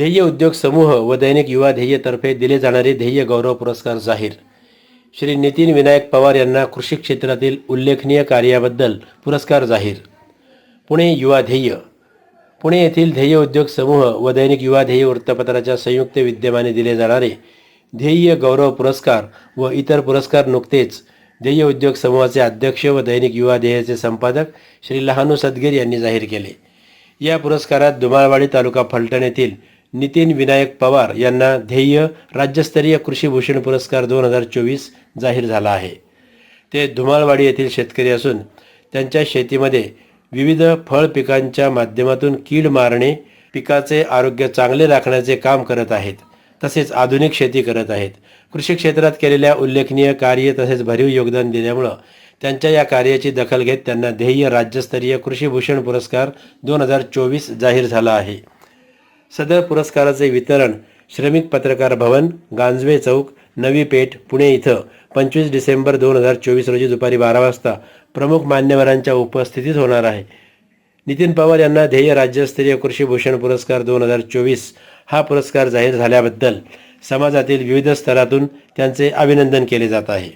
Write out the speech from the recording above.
ध्येय उद्योग समूह व दैनिक युवा ध्येयतर्फे दिले जाणारे ध्येय गौरव पुरस्कार जाहीर. श्री नितीन विनायक पवार यांना कृषी क्षेत्रातील उल्लेखनीय कार्याबद्दल पुरस्कार जाहीर. पुणे युवा ध्येय. पुणे येथील ध्येय उद्योग समूह व दैनिक युवा ध्येय वृत्तपत्राच्या संयुक्त विद्यमाने दिले जाणारे ध्येय गौरव पुरस्कार व इतर पुरस्कार नुकतेच ध्येय उद्योग समूहाचे अध्यक्ष व दैनिक युवा ध्येयाचे संपादक श्री लहानू सदगीर यांनी जाहीर केले. या पुरस्कारात दुमाळवाडी तालुका फलटण येथील नितीन विनायक पवार यांना ध्येय राज्यस्तरीय कृषीभूषण पुरस्कार दोन हजार चोवीस जाहीर झाला आहे. ते धुमाळवाडी येथील शेतकरी असून त्यांच्या शेतीमध्ये विविध फळ पिकांच्या माध्यमातून कीड मारणे पिकाचे आरोग्य चांगले राखण्याचे काम करत आहेत. तसेच आधुनिक शेती करत आहेत. कृषी क्षेत्रात केलेल्या उल्लेखनीय कार्य तसेच भरीव योगदान दिल्यामुळं त्यांच्या या कार्याची दखल घेत त्यांना ध्येय राज्यस्तरीय कृषीभूषण पुरस्कार दोन हजार चोवीस जाहीर झाला आहे. सदर पुरस्काराचे वितरण श्रमिक पत्रकार भवन गांजवे चौक नवी पेठ पुणे इथं पंचवीस डिसेंबर दोन हजार चोवीस रोजी दुपारी बारा वाजता प्रमुख मान्यवरांच्या उपस्थितीत होणार आहे. नितीन पवार यांना ध्येय राज्यस्तरीय कृषीभूषण पुरस्कार दोन हजार चोवीस हा पुरस्कार जाहीर झाल्याबद्दल समाजातील विविध स्तरातून त्यांचे अभिनंदन केले जात आहे.